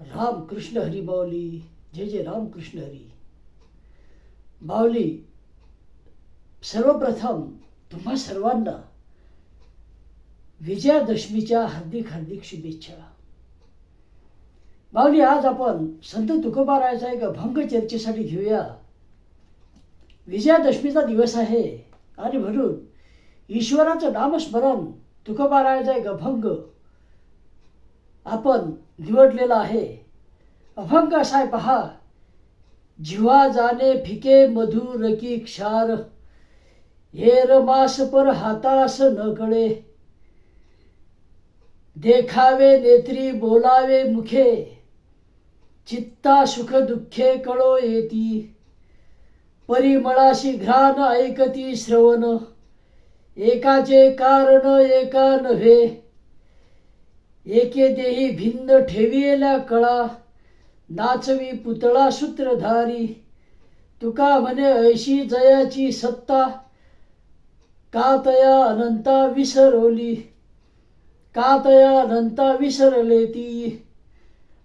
राम कृष्ण हरी बावली. जय जय राम कृष्ण हरी. बावली सर्वप्रथम तुम्हा सर्वांना विजयादशमीच्या हार्दिक हार्दिक शुभेच्छा. बावली आज आपण संत तुकोबारायाचा एक अभंग चर्चेसाठी घेऊया. विजयादशमीचा दिवस आहे आणि म्हणून ईश्वराचं नामस्मरण तुकोबारायाचा एक अभंग आपण निवडलेला आहे. अभंग असाय पहा जिव्हा जाणे फिके मधुर की क्षार. हे रमास पर हातास न कळे देखावे नेत्री बोलावे मुखे. चित्ता सुख दुःखे कळो येती. परिमळाशी घ्राण ऐकती श्रवण. एकाचे कारण एका नव्हे. एके देही भिन्न ठेविलेल्या कळा. नाचवी पुतळा सूत्रधारी. तुका म्हणे ऐशी जयाची सत्ता. का तया अनंता विसरवली? का तया अनंता विसरले ती?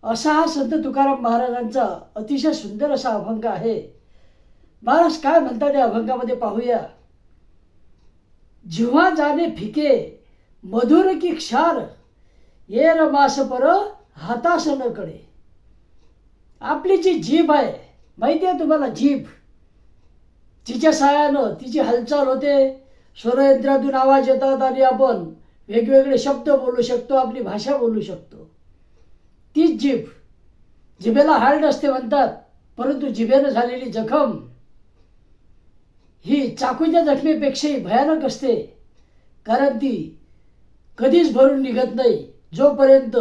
असा हा संत तुकाराम महाराजांचा अतिशय सुंदर असा अभंग आहे. महाराज काय म्हणतात या अभंगामध्ये पाहूया? जिव्हा जाणे फिके मधुर की क्षार ये रमास पर हातासनकडे आपली जी जीभ आहे माहिती आहे तुम्हाला जीभ? तिच्या साहाय्यानं तिची हालचाल होते. स्वरयंत्रातून आवाज येतात आणि आपण वेगवेगळे शब्द बोलू शकतो आपली भाषा बोलू शकतो. तीच जीभ जिभेला हाड नसते म्हणतात परंतु जिभेनं झालेली जखम ही चाकूच्या जखमेपेक्षाही भयानक असते. कारण ती कधीच भरून निघत नाही. जोपर्यंत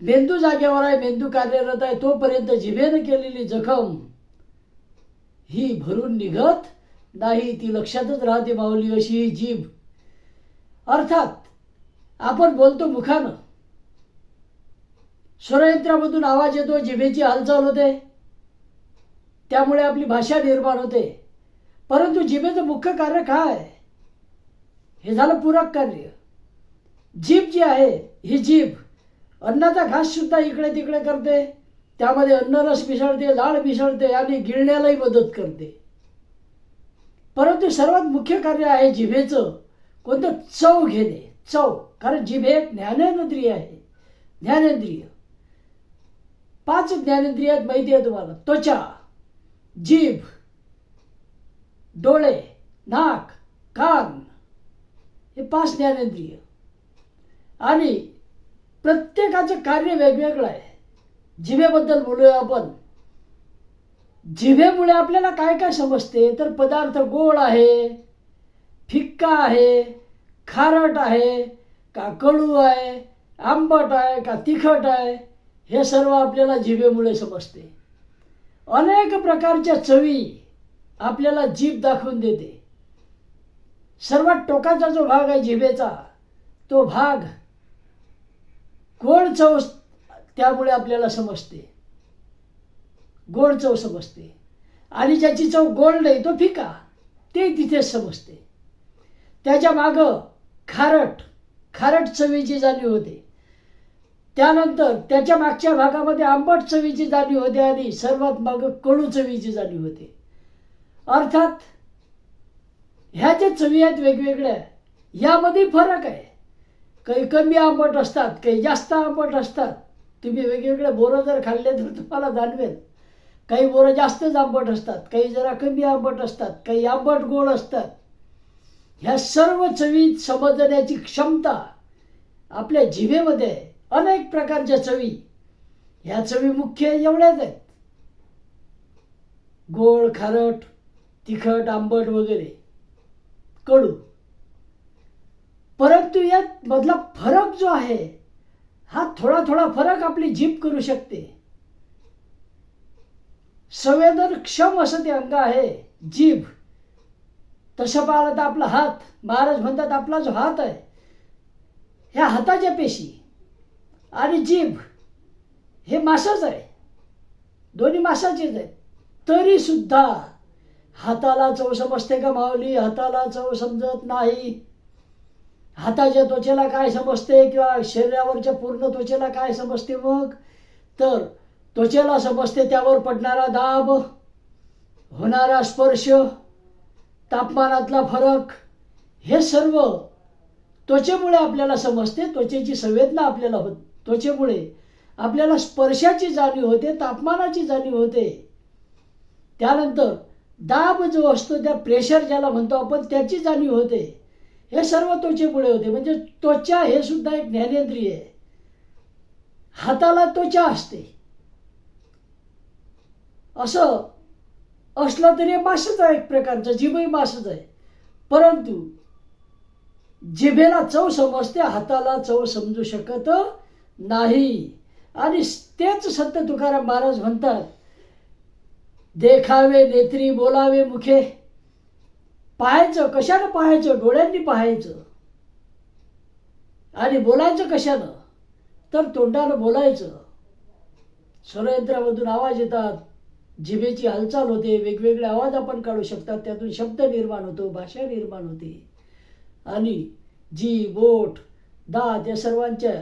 मेंदू जागेवर आहे मेंदू कार्यरत आहे तोपर्यंत जिभेनं केलेली जखम ही भरून निघत नाही ती लक्षातच राहते माऊली अशी ही जीभ. अर्थात आपण बोलतो मुखानं. स्वरयंत्रामधून आवाज येतो जिभेची हालचाल होते. त्यामुळे आपली भाषा निर्माण होते. परंतु जिभेचं मुख्य कार्य काय? हे झालं पूरक कार्य. जीभ जी आहे ही जीभ अन्नाचा घास सुद्धा इकडे तिकडे करते. त्यामध्ये अन्नरस मिसळते लाळ मिसळते आणि गिळण्यालाही मदत करते. परंतु सर्वात मुख्य कार्य आहे जिभेचं कोणतं? चव घेणे. चव. कारण जिभे एक ज्ञानेंद्रिय आहे. ज्ञानेंद्रिय. पाच ज्ञानेंद्रियात माहिती आहे तुम्हाला. त्वचा जीभ डोळे नाक कान. हे पाच ज्ञानेंद्रिय. आणि प्रत्येकाचं कार्य वेगवेगळं आहे. जिभेबद्दल बोलूया आपण. जिभेमुळे आपल्याला काय काय समजते? तर पदार्थ गोड आहे फिक्का आहे खारट आहे का कडू आहे आंबट आहे का तिखट आहे हे सर्व आपल्याला जिभेमुळे समजते. अनेक प्रकारच्या चवी आपल्याला जीभ दाखवून देते. सर्वात टोकाचा जो भाग आहे जिभेचा तो भाग गोड चव त्यामुळे आपल्याला समजते. गोड चव समजते. आणि ज्याची चव गोड नाही तो फिका. ते तिथेच समजते. त्याच्या मागं खारट खारट चवीची जाणीव होते. त्यानंतर त्याच्या मागच्या भागामध्ये आंबट चवीची जाणीव होते आणि सर्वात मागं कडू चवीची जाणीव होते. अर्थात ह्या ज्या चवी आहेत वेगवेगळ्या यामध्ये फरक आहे. काही कमी आंबट असतात काही जास्त आंबट असतात. तुम्ही वेगवेगळे बोरं जर खाल्ले तर तुम्हाला जाणवेल. काही बोरं जास्तच आंबट असतात काही जरा कमी आंबट असतात काही आंबट गोड असतात. ह्या सर्व चवी समजण्याची क्षमता आपल्या जिभेमध्ये आहे अनेक प्रकारच्या चवी ह्या चवी मुख्य एवढ्याच आहेत. गोड खारट तिखट आंबट वगैरे. कडू. परंतु यात मधला फरक जो आहे हा थोडा थोडा फरक आपली जीभ करू शकते. संवेदनक्षम असं ते अंग आहे जीभ. तसं पाहिलं तर आपला हात महाराज म्हणतात आपला जो हात आहे ह्या हाताच्या पेशी आणि जीभ हे मासाच आहे. दोन्ही मासाचेच आहेत. तरी सुद्धा हाताला चव समजते का माऊली? हाताला चव समजत नाही. हाताच्या त्वचेला काय समजते किंवा शरीरावरच्या पूर्ण त्वचेला काय समजते मग? तर त्वचेला समजते त्यावर पडणारा दाब होणारा स्पर्श तापमानातला फरक हे सर्व त्वचेमुळे आपल्याला समजते त्वचेची संवेदना आपल्याला होत त्वचेमुळे आपल्याला स्पर्शाची जाणीव होते तापमानाची जाणीव होते. त्यानंतर दाब जो असतो त्या प्रेशर ज्याला म्हणतो आपण त्याची जाणीव होते. हे सर्व त्वचेमुळे होते. म्हणजे त्वचा हे सुद्धा एक ज्ञानेंद्रिय आहे. हाताला त्वचा असते. असं असलं तरी मासच आहे एक प्रकारचं. जिभही मासच आहे. परंतु जिभेला चव समजते हाताला चव समजू शकत नाही. आणि तेच संत तुकाराम महाराज म्हणतात देखावे नेत्री बोलावे मुखे. पाहायचं कशानं पाहायचं? डोळ्यांनी पाहायचं. आणि बोलायचं कशानं? तर तोंडानं बोलायचं. स्वरयंत्रामधून आवाज येतात. जिभेची हालचाल होते. वेगवेगळे आवाज आपण काढू शकतात. त्यातून शब्द निर्माण होतो भाषा निर्माण होते. आणि जी बोट दात या सर्वांच्या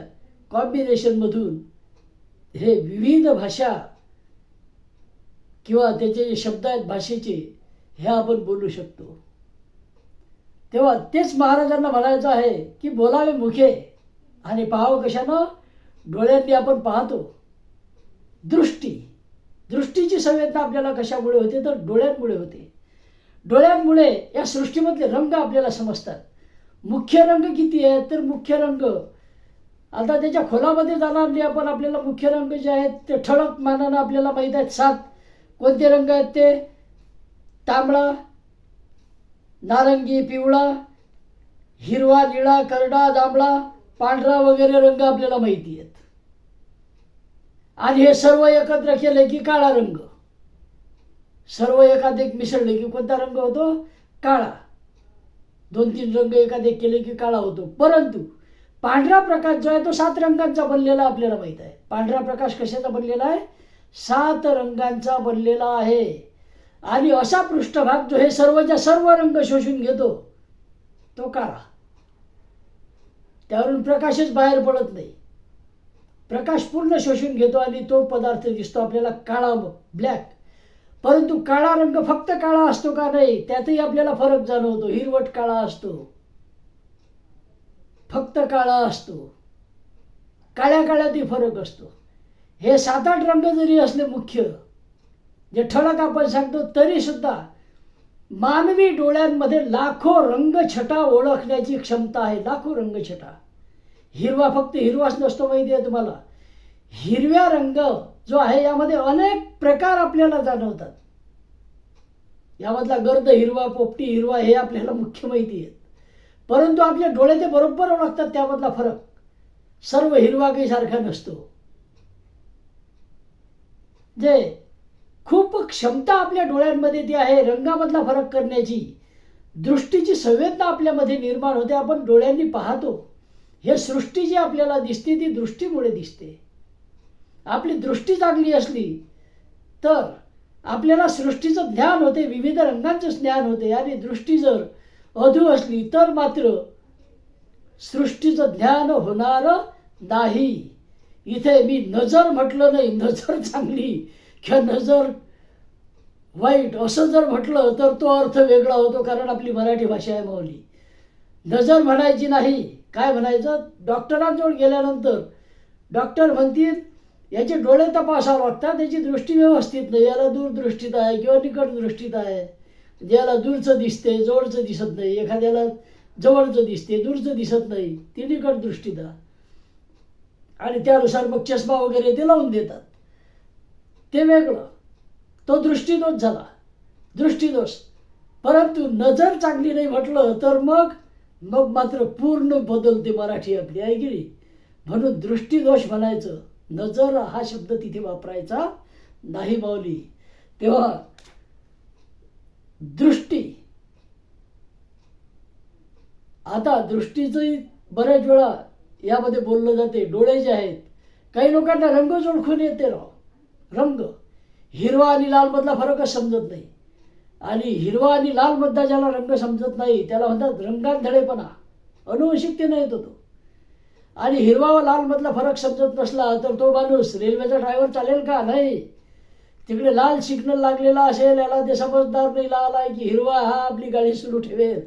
कॉम्बिनेशनमधून हे विविध भाषा किंवा त्याचे जे शब्द आहेत भाषेचे हे आपण बोलू शकतो. तेव्हा तेच महाराजांना म्हणायचं आहे की बोलावे मुखे. आणि पाहावं कशानं? डोळ्यांनी आपण पाहतो. दृष्टी. दृष्टीची संवेदना आपल्याला कशामुळे होते? तर डोळ्यांमुळे होते. डोळ्यांमुळे या सृष्टीमधले रंग आपल्याला समजतात. मुख्य रंग किती आहेत? तर मुख्य रंग. आता त्याच्या खोलामध्ये जाणार नाही आपण आपल्याला मुख्य रंग जे आहेत ते ठळक मानानं आपल्याला माहीत आहेत. सात कोणते रंग आहेत ते? तांबडा नारंगी पिवळा हिरवा निळा करडा जांभळा पांढरा वगैरे रंग आपल्याला माहिती आहेत. आणि हे सर्व एकत्र केले की काळा रंग? सर्व एकात एक मिसळले की कोणता रंग होतो? काळा. दोन तीन रंग एकात एक केले की काळा होतो. परंतु पांढरा प्रकाश जो आहे तो सात रंगांचा बनलेला आपल्याला माहीत आहे. पांढरा प्रकाश कशाचा बनलेला आहे? सात रंगांचा बनलेला आहे. आणि असा पृष्ठभाग जो हे सर्वच्या सर्व रंग शोषून घेतो तो काळा. त्यावरून प्रकाशच बाहेर पडत नाही. प्रकाश पूर्ण शोषून घेतो आणि तो पदार्थ दिसतो आपल्याला काळा ब्लॅक परंतु काळा रंग फक्त काळा असतो का नाही त्यातही आपल्याला फरक जाणवतो. हिरवट काळा असतो. फक्त काळा असतो. काळ्या काळ्यातही फरक असतो. हे सात आठ रंग जरी असले मुख्य जे ठळक आपण सांगतो तरीसुद्धा मानवी डोळ्यांमध्ये लाखो रंगछटा ओळखण्याची क्षमता आहे. लाखो रंगछटा. हिरवा फक्त हिरवाच नसतो माहिती आहे तुम्हाला. हिरव्या रंग जो आहे यामध्ये अनेक प्रकार आपल्याला जाणवतात. यामधला गर्द हिरवा पोपटी हिरवा हे आपल्याला मुख्य माहिती आहेत. परंतु आपल्या डोळे ते बरोबर ओळखतात त्यामधला फरक सर्व हिरवा काही सारखा नसतो. जे खूप क्षमता आपल्या डोळ्यांमध्ये ती आहे रंगामधला फरक करण्याची दृष्टीची संवेदना आपल्यामध्ये निर्माण होते. आपण डोळ्यांनी पाहतो. हे सृष्टी जी आपल्याला दिसते ती दृष्टीमुळे दिसते. आपली दृष्टी चांगली असली तर आपल्याला सृष्टीचं ज्ञान होते विविध रंगांचं ज्ञान होते. आणि दृष्टी जर अधू असली तर मात्र सृष्टीचं ज्ञान होणार नाही. इथे मी नजर म्हटलं नाही. नजर चांगली किंवा नजर वाईट. असं जर म्हटलं तर तो अर्थ वेगळा होतो कारण आपली मराठी भाषा आहे माऊली. नजर म्हणायची नाही. काय म्हणायचं? डॉक्टरांजवळ गेल्यानंतर डॉक्टर म्हणतील याचे डोळे तपासावं लागतात त्याची दृष्टी व्यवस्थित नाही. याला दूरदृष्टीत आहे किंवा निकट दृष्टीत आहे म्हणजे ज्याला दूरचं दिसते जवळचं दिसत नाही. एखाद्याला जवळचं दिसते दूरचं दिसत नाही. ती निकट दृष्टीत आहे. आणि त्यानुसार मग चष्मा वगैरे ते लावून देतात. ते वेगळं. तो दृष्टीदोष झाला. दृष्टीदोष. परंतु नजर चांगली नाही म्हटलं तर मग मग मात्र पूर्ण बदलते मराठी आपली आहे म्हणून दृष्टीदोष म्हणायचं नजर हा शब्द तिथे वापरायचा नाही मावली तेव्हा दृष्टी. आता दृष्टीचंही बऱ्याच वेळा यामध्ये बोललं जाते. डोळे जे आहेत काही लोकांना रंगच ओळखून येते राव. रंग. हिरवा आणि लालमधला फरकच समजत नाही. आणि हिरवा आणि लालमधला ज्याला रंग समजत नाही त्याला म्हणतात रंगांधळेपणा अनुवंशिकतेनं येतो तो आणि हिरवा व लालमधला फरक समजत नसला तर तो माणूस रेल्वेचा ड्रायव्हर चालेल का? नाही. तिकडे लाल सिग्नल लागलेला असेल याला ते समजदार नाही. लाल आहे की हिरवा हा आपली गाडी सुरू ठेवेल.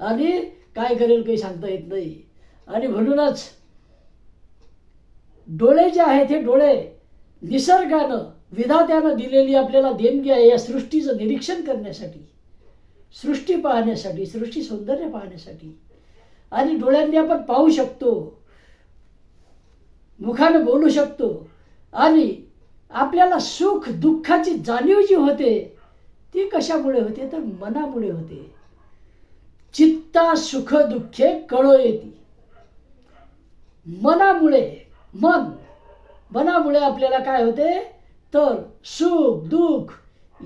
आणि काय करेल काही सांगता येत नाही. आणि म्हणूनच डोळे जे आहेत हे डोळे. निसर्गानं विधात्यानं दिलेली आपल्याला देणगी आहे या सृष्टीचं निरीक्षण करण्यासाठी सृष्टी पाहण्यासाठी सृष्टी सौंदर्य पाहण्यासाठी. आणि डोळ्यांनी आपण पाहू शकतो मुखानं बोलू शकतो आणि आपल्याला सुख दुःखाची जाणीव जी होते ती कशामुळे होते? तर मनामुळे होते. चित्ता सुख दुःखे कळो येते. मनामुळे मन मनामुळे आपल्याला काय होते? तर सुख दुःख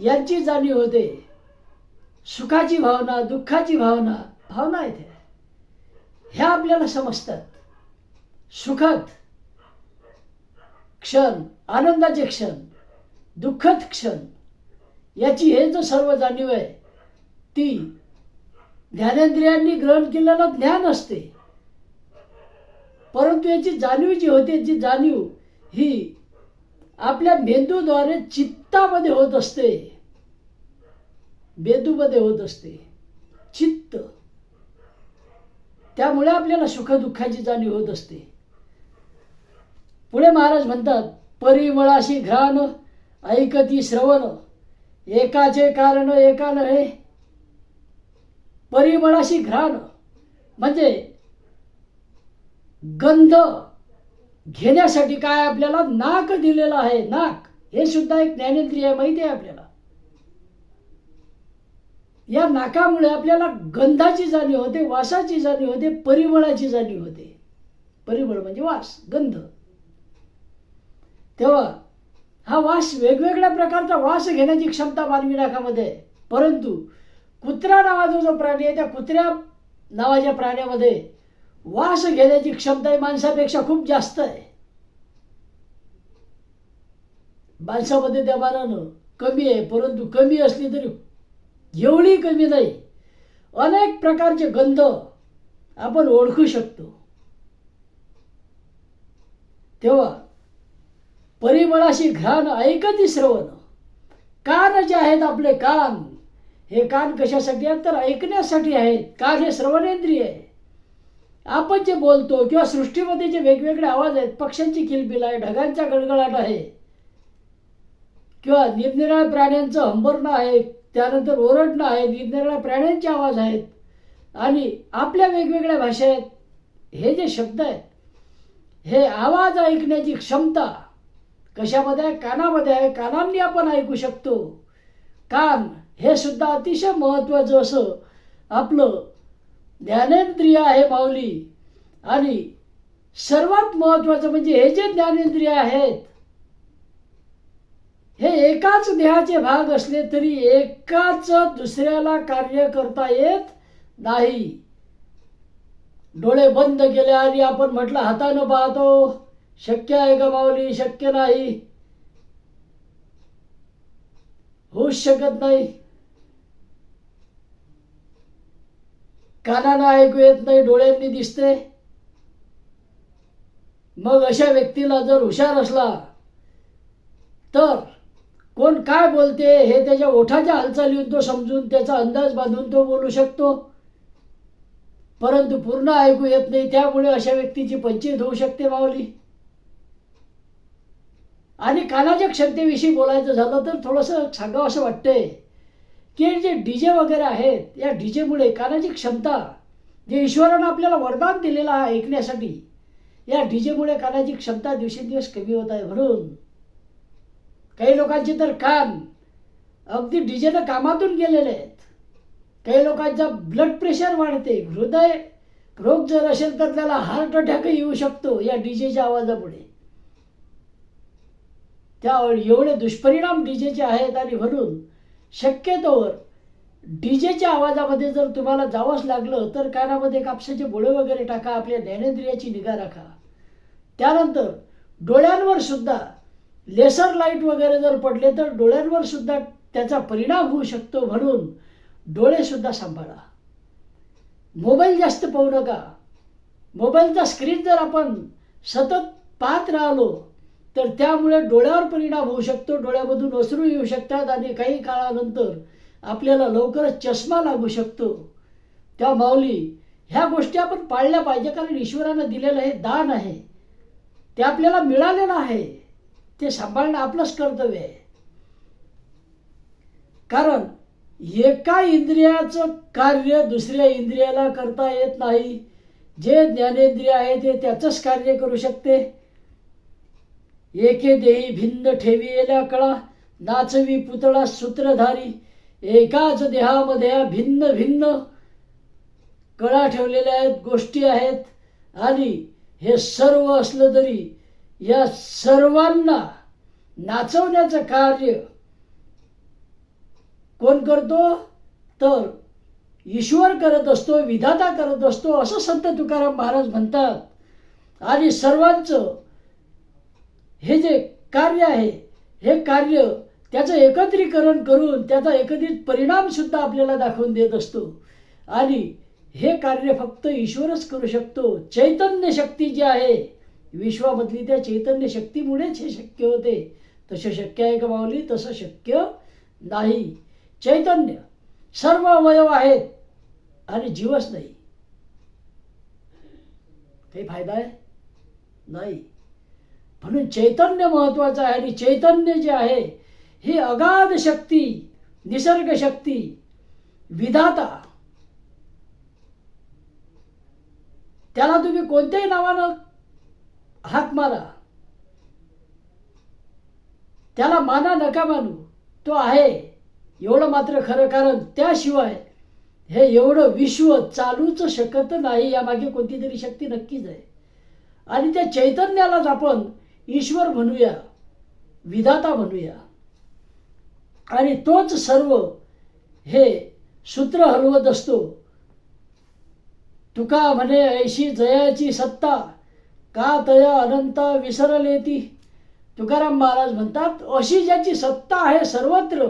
यांची जाणीव होते. सुखाची भावना दुःखाची भावना भावना येते. ह्या आपल्याला समजतात. सुखद क्षण आनंदाचे क्षण दुःखद क्षण याची हे जो सर्व जाणीव आहे ती ज्ञानेंद्रियांनी ग्रहण केलेलं ज्ञान असते. परंतु याची जाणीव जी होते याची जाणीव ही आपल्या मेंदूद्वारे चित्तामध्ये होत असते. मेंदूमध्ये होत असते. चित्त. त्यामुळे आपल्याला सुखदुःखाची जाणीव होत असते. पुढे महाराज म्हणतात परिमळाशी घ्राण ऐकती श्रवण. एकाचे कारण एका नव्हे. परिमळाशी घ्राण. म्हणजे गंध. घेण्यासाठी काय आपल्याला नाक दिलेलं आहे? नाक. हे सुद्धा एक ज्ञानेंद्रिय आहे माहिती आहे आपल्याला. या नाकामुळे आपल्याला गंधाची जाणीव होते वासाची जाणीव होते परिमळाची जाणीव होते. परिमळ म्हणजे वास गंध. तेव्हा हा वास वेगवेगळ्या प्रकारचा वास घेण्याची क्षमता मानवी नाकामध्ये आहे. परंतु कुत्रा नावाचा जो प्राणी आहे त्या कुत्र्या नावाच्या प्राण्यामध्ये वास घेण्याची क्षमता ही माणसापेक्षा खूप जास्त आहे. माणसामध्ये त्या मानानं कमी आहे परंतु कमी असली तरी एवढी कमी नाही. अनेक प्रकारचे गंध आपण ओळखू शकतो. तेव्हा परिमळाशी घाण ऐकती श्रवण. कान जे आहेत आपले कान हे कान कशासाठी आहेत? तर ऐकण्यासाठी आहेत. कान हे श्रवणेंद्रिय आहे. आपण जे बोलतो किंवा सृष्टीमध्ये जे वेगवेगळे आवाज आहेत पक्ष्यांची किलबिल आहे ढगांचा गडगडाट आहे किंवा निरनिराळ्या प्राण्यांचं हंबरणं आहे त्यानंतर ओरडणं आहे निरनिराळ्या प्राण्यांचे आवाज आहेत आणि आपल्या वेगवेगळ्या भाषा आहेत हे जे शब्द आहेत हे आवाज ऐकण्याची क्षमता कशामध्ये आहे कानामध्ये आहे कानांनी आपण ऐकू शकतो. कान हे सुद्धा अतिशय महत्त्वाचं असं आपलं ज्ञानेंद्रिय आहे माऊली. आणि सर्वात महत्वाचं म्हणजे हे जे ज्ञानेंद्रिय आहेत हे एकाच देहाचे भाग असले तरी एकाच दुसऱ्याला कार्य करता येत नाही. डोळे बंद केले आणि आपण म्हटलं हातानं पाहतो. शक्य आहे का माऊली? शक्य नाही. होऊच शकत नाही. कानानं ऐकू येत नाही डोळ्यांनी दिसते. मग अशा व्यक्तीला जर हुशार असला तर कोण काय बोलते हे त्याच्या ओठाच्या हालचालीतून तो समजून त्याचा अंदाज बांधून तो बोलू शकतो. परंतु पूर्ण ऐकू येत नाही त्यामुळे अशा व्यक्तीची पंचायत होऊ शकते माऊली. आणि कानाच्या क्षमतेविषयी बोलायचं झालं तर थोडंसं सांगावं असं वाटतंय. की जे डी जे वगैरे आहेत या डी जेमुळे कानाची क्षमता जे ईश्वरानं आपल्याला वरदान दिलेलं आहे ऐकण्यासाठी या डी जेमुळे कानाची क्षमता दिवसेंदिवस कमी होत आहे म्हणून काही लोकांचे तर कान अगदी डी जेनं कामातून गेलेले आहेत. काही लोकांचा ब्लड प्रेशर वाढते हृदय रोग जर असेल तर त्याला हार्ट अटॅकही येऊ शकतो या डी जेच्या आवाजामुळे. त्या एवढे दुष्परिणाम डी जेचे आहेत आणि म्हणून शक्यतोवर डी जेच्या आवाजामध्ये जर तुम्हाला जावंच लागलं तर कानामध्ये कापसाचे बोळे वगैरे टाका आपल्या ज्ञानेंद्रियाची निगा राखा. त्यानंतर डोळ्यांवर सुद्धा लेसर लाइट वगैरे जर पडले तर डोळ्यांवर सुद्धा त्याचा परिणाम होऊ शकतो म्हणून डोळेसुद्धा सांभाळा. मोबाईल जास्त पाहू नका. मोबाईलचा स्क्रीन जर आपण सतत पाहत राहिलो तर त्यामुळे डोळ्यावर परिणाम होऊ शकतो डोळ्यामधून ओसरू येऊ शकतात आणि काही काळानंतर आपल्याला लवकरच चष्मा लागू शकतो. त्या माऊली ह्या गोष्टी आपण पाळल्या पाहिजे कारण ईश्वरानं दिलेलं हे दान आहे. ते आपल्याला मिळालेलं आहे. ते सांभाळणं आपलंच कर्तव्य आहे. कारण एका इंद्रियाचं कार्य दुसऱ्या इंद्रियाला करता येत नाही. जे ज्ञानेंद्रिय आहे ते त्याचंच कार्य करू शकते. एके देही भिन्न ठेविलेल्या कळा नाचवी पुतळा सूत्रधारी एकाच देहामध्ये भिन्न भिन्न कळा ठेवलेल्या आहेत गोष्टी आहेत. आणि हे सर्व असलं तरी या सर्वांना नाचवण्याचं कार्य कोण करतो? तर ईश्वर करत असतो विधाता करत असतो असं संत तुकाराम महाराज म्हणतात. आणि सर्वांचं हे जे कार्य आहे हे कार्य त्याचं एकत्रीकरण करून त्याचा एकत्रित परिणाम सुद्धा आपल्याला दाखवून देत असतो. आणि हे कार्य फक्त ईश्वरच करू शकतो. चैतन्य शक्ती जी आहे विश्वामधली त्या चैतन्य शक्तीमुळेच हे शक्य होते. तसं शक्य आहे का माऊली? तसं शक्य नाही. चैतन्य सर्व अवयव आहेत आणि जीवच नाही. काही फायदा आहे? नाही. म्हणून चैतन्य महत्वाचं आहे आणि चैतन्य जे आहे ही अगाध शक्ती निसर्ग शक्ती विधाता. त्याला तुम्ही कोणत्याही नावानं हात मारा. त्याला माना नका मानू. तो आहे. एवढं मात्र खरं कारण त्याशिवाय हे एवढं विश्व चालूच शकत नाही यामागे कोणती तरी शक्ती नक्कीच आहे. आणि त्या चैतन्यालाच आपण ईश्वर म्हणूया विधाता म्हणूया. आणि तोच सर्व हे सूत्र हलवत असतो. तुका म्हणे ऐशी जयाची सत्ता का तया अनंता विसरले ती तुकाराम महाराज म्हणतात अशी ज्याची सत्ता आहे सर्वत्र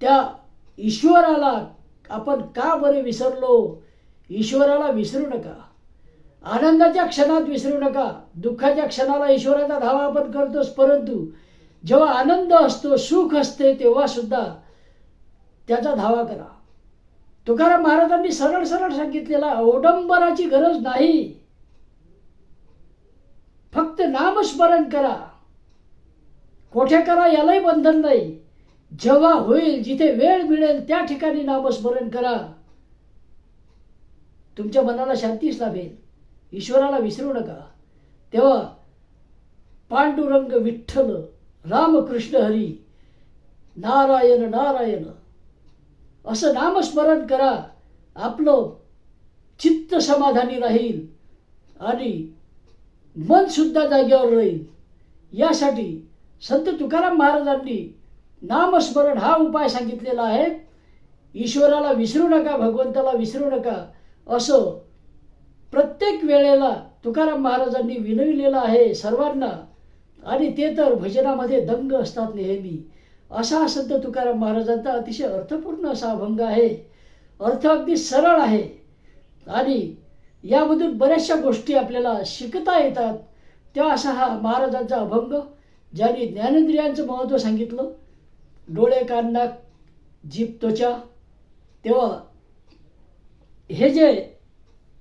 त्या ईश्वराला आपण का बरे विसरलो? ईश्वराला विसरू नका. आनंदाच्या क्षणात विसरू नका. दुःखाच्या क्षणाला ईश्वराचा धावा आपण करतोच परंतु जेव्हा आनंद असतो सुख असते तेव्हा सुद्धा त्याचा धावा करा. तुकाराम महाराजांनी सरळ सरळ सांगितलेला अवडंबराची गरज नाही. फक्त नामस्मरण करा. कोठे करा यालाही बंधन नाही. जेव्हा होईल जिथे वेळ मिळेल त्या ठिकाणी नामस्मरण करा. तुमच्या मनाला शांतीच लाभेल. ईश्वराला विसरू नका. तेव्हा पांडुरंग विठ्ठल रामकृष्ण हरी नारायण नारायण असं नामस्मरण करा. आपलं चित्त समाधानी राहील आणि मनसुद्धा जागेवर राहील. यासाठी संत तुकाराम महाराजांनी नामस्मरण हा उपाय सांगितलेला आहे. ईश्वराला विसरू नका भगवंताला विसरू नका असं प्रत्येक वेळेला तुकाराम महाराजांनी विनविलेलं आहे सर्वांना आणि ते तर भजनामध्ये दंग असतात नेहमी. असा संत तुकाराम महाराजांचा अतिशय अर्थपूर्ण असा अभंग आहे. अर्थ अगदी सरळ आहे. आणि यामधून बऱ्याचशा गोष्टी आपल्याला शिकता येतात. तेव्हा असा हा महाराजांचा अभंग ज्यांनी ज्ञानेंद्रियांचं महत्त्व सांगितलं. डोळे कान नाक जीभ त्वचा. तेव्हा हे जे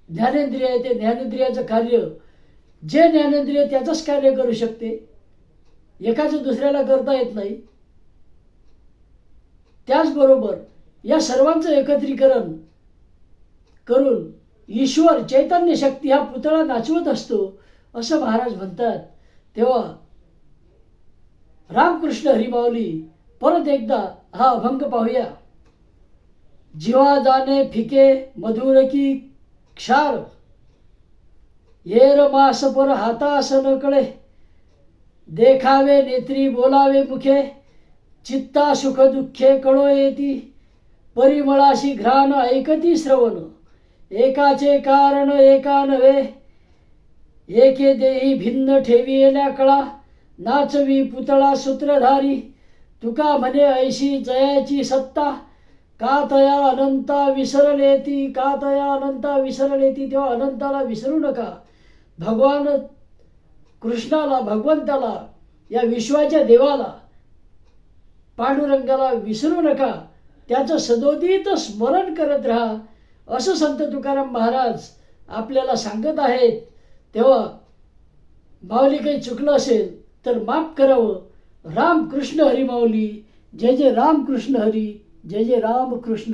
ज्ञानेंद्रिय आहे ते ज्ञानेंद्रियाचं कार्य जे ज्ञानेंद्रिय त्याचंच कार्य करू शकते. एकाचं दुसऱ्याला करता येत नाही. त्याचबरोबर या सर्वांचं एकत्रीकरण करून ईश्वर चैतन्य शक्ती हा पुतळा नाचवत असतो असं महाराज म्हणतात. तेव्हा रामकृष्ण हरिमावली परत एकदा हा अभंग पाहूया. जीवा जाणे फिके मधुर की क्षार. येर मास पर हातास नकळे देखावे नेत्री बोलावे मुखे. चित्ता सुख दुःखे कळो येती. परिमळाशी घ्राण ऐकती श्रवण. एकाचे कारण एका नव्हे. एके देही भिन्न ठेविलेल्या कळा. नाचवी पुतळा सूत्रधारी. तुका म्हणे ऐशी जयाची सत्ता. का तया अनंता विसरले ती का तया अनंता विसरले ती तेव्हा अनंताला विसरू नका. भगवान कृष्णाला भगवंताला या विश्वाच्या देवाला पांडुरंगाला विसरू नका. त्याचं सदोदित स्मरण करत राहा. असं संत तुकाराम महाराज आपल्याला सांगत आहेत. तेव्हा माऊली काही चुकलं असेल तर माफ करावं. रामकृष्ण हरी माऊली. जय जय रामकृष्ण हरी. जय जय राम कृष्ण हरी